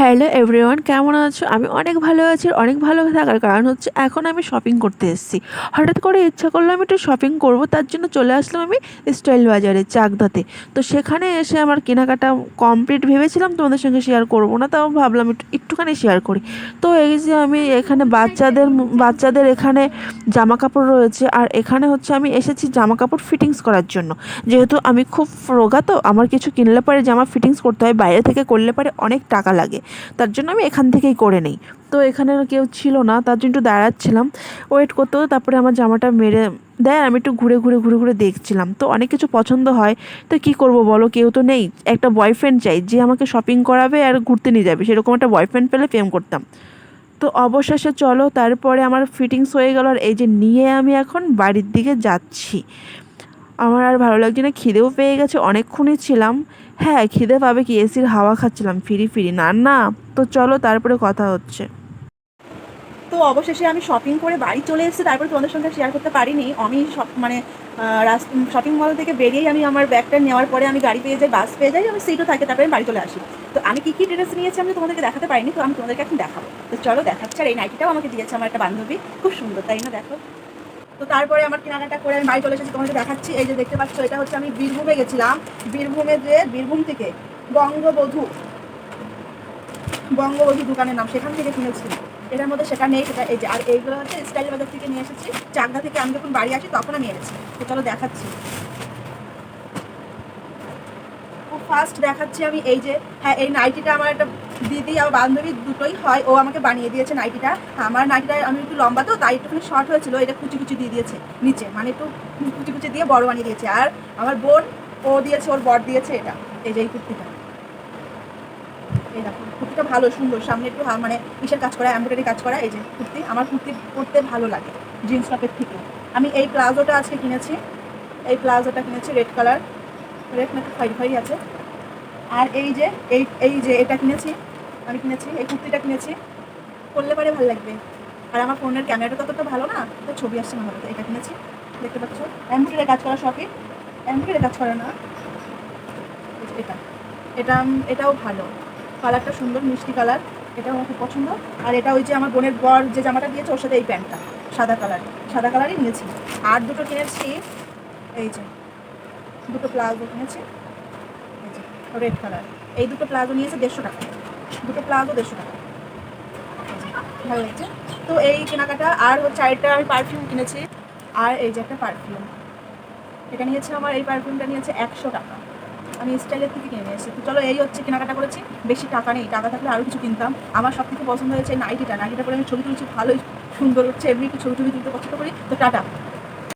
Hello everyone কেমন আছো? আমি অনেক ভালো আছি অনেক ভালো থাকার কারণ হচ্ছে এখন আমি শপিং করতে এসেছি। হঠাৎ করে ইচ্ছা করল আমি একটু শপিং করব, তার জন্য চলে আসলাম আমি স্টাইল বাজারে, চাকদাতে। তো সেখানে এসে আমার কেনাকাটা কমপ্লিট ভেবেছিলাম, তোমাদের সঙ্গে শেয়ার করব না, তাও ভাবলাম একটু, একটুখানি শেয়ার করি। তো এই যে আমি এখানে বাচ্চাদের বাচ্চাদের এখানে জামা কাপড় রয়েছে, আর এখানে হচ্ছে আমি এসেছি জামা কাপড় ফিটিংস করার জন্য। যেহেতু আমি খুব রোগা তো, আমার কিছু কিনলে পরে জামা ফিটিংস করতে হয়, বাইরে থেকে করলে পরে অনেক টাকা লাগে। তার জন্য আমি এখান থেকেই করে নিই। তো এখানে কেউ ছিল না, তার জন্য একটু দাঁড়াচ্ছিলাম। ওয়েট করতে তারপরে আমার জামাটা মেরে দেয় আমি একটু ঘুরে ঘুরে ঘুরে ঘুরে দেখছিলাম। তো অনেক কিছু পছন্দ হয়, তো কী করব বলো? কেউ তো নেই। একটা বয়ফ্রেন্ড চাই, যে আমাকে শপিং করাবে আর ঘুরতে নিয়ে যাবে। সেরকম একটা বয়ফ্রেন্ড পেলে প্রেম করতাম। তো অবশেষে চলো, তারপরে আমার ফিটিংস হয়ে গেল আর এই যে নিয়ে আমি এখন বাড়ির দিকে যাচ্ছি। আমার আর ভালো লাগছে না, খিদেও পেয়ে গেছে, অনেকক্ষণই ছিলাম। হ্যাঁ খিদে পাবে কি? এসির হাওয়া খাচ্ছিলাম, ফিরি ফিরি। না না, তো চলো তারপরে কথা হচ্ছে। তো অবশেষে আমি শপিং করে বাড়ি চলে এসেছি, তারপরে তোমাদের সঙ্গে শেয়ার করতে পারিনি। আমি সব মানে শপিং মল থেকে বেরিয়েই আমি আমার ব্যাগটা নেওয়ার পরে আমি গাড়ি পেয়ে যাই বাস পেয়ে যাই, আমি সিটও থাকে, তারপরে আমি বাড়ি চলে আসি। তো আমি কী কী ড্রেস নিয়েছি আমি তোমাদেরকে দেখাতে পারিনি, তো আমি তোমাদেরকে এখন দেখাবো। তো চলো, দেখাচ্ছি আর এই নাইটিটাও আমাকে দিয়েছে আমার একটা বান্ধবী। খুব সুন্দর, তাই না? দেখো। তো তারপরে আমার কেনাকাটা করে আমি বাড়ি চলে এসেছি তোমাকে দেখাচ্ছি। এই যে দেখতে পাচ্ছ, এটা হচ্ছে আমি বীরভূমে গেছিলাম। বীরভূমে যে, বীরভূম থেকে বঙ্গবধূ বঙ্গবধূ দোকানের নাম, সেখান থেকে কিনেছি। এটার মধ্যে সেটা নেই, সেটা এই যে, আর এইগুলো হচ্ছে স্টাইল বাজার থেকে নিয়ে এসেছি। চাকদা থেকে আমি যখন বাড়ি আসি, তখন আমি এনেছি। তো চলো দেখাচ্ছি। ফার্স্ট দেখাচ্ছি আমি, এই যে হ্যাঁ এই নাইটিটা আমার একটা দিদি আর বান্ধবী দুটোই হয়, ও আমাকে বানিয়ে দিয়েছে নাইটিটা। আমার নাইটিটা আমি একটু লম্বা তো, তাই একটুখানি শর্ট হয়েছিল, এটা কুচি কুচি দিয়ে দিয়েছে, নিচে মানে একটু কুচি কুচি দিয়ে বড় বানিয়ে দিয়েছে। আর আমার বোন, ও দিয়েছে, ওর বর দিয়েছে এটা, এই যে এই কুর্তিটা। এই কুর্তিটা ভালো, সুন্দর, সামনে একটু মানে ইসের কাজ করা, এমব্রয়ডারি কাজ করা, এই যে কুর্তি, আমার কুর্তি পরতে ভালো লাগে জিন্স টপের থেকে। আমি এই প্লাজোটা আজকে কিনেছি, এই প্লাজোটা কিনেছি রেড কালার রেড নাকি খয়েরি খয়েরি আছে। আর এই যে, এই এই যে এটা কিনেছি আমি কিনেছি, এই কুর্তিটা কিনেছি। পরলে পারে ভালো লাগবে। আর আমার ফোনের ক্যামেরাটা ততটা ভালো না, তো ছবি আসছে না ভালো এটা কিনেছি। দেখতে পাচ্ছ? এমব্রয়ডারি কাজ করা শখে। এমব্রয়ডারি কাজ করে না। এটা এটা এটাও ভালো। কালারটা সুন্দর, মিষ্টি কালার। এটাও আমার খুব পছন্দ। আর এটা ওই যে আমার বোনের বর যে জামাটা দিয়েছে, ওর সাথে এই প্যান্টটা, সাদা কালার। সাদা কালারই নিয়েছি। আর দুটো কিনেছি, এই যে, দুটো প্লাজো কিনেছি। Red colour. এই দুটো প্লাজো নিয়েছে দেড়শো টাকা। দুটো প্লাজো দেড়শো টাকা। ভালো লাগছে। তো এই কেনাকাটা, আর হচ্ছে আরেকটা আমি পারফিউম কিনেছি। আর এই যে একটা পারফিউম এটা নিয়েছে আমার, এই পারফিউমটা নিয়েছে একশো টাকা। আমি স্টাইলের থেকে কিনে নিয়েছি তো চলো, এই হচ্ছে কেনাকাটা করেছি। বেশি টাকা নেই, টাকা থাকলে আরও কিছু কিনতাম। আমার সব থেকে পছন্দ হয়েছে নাইটিটা। নাইটিটা পরে আমি ছবি তুলছি, ভালোই সুন্দর হচ্ছে। এমনি একটু ছবি টবি তুলতে পছন্দ করি। তো টাটা।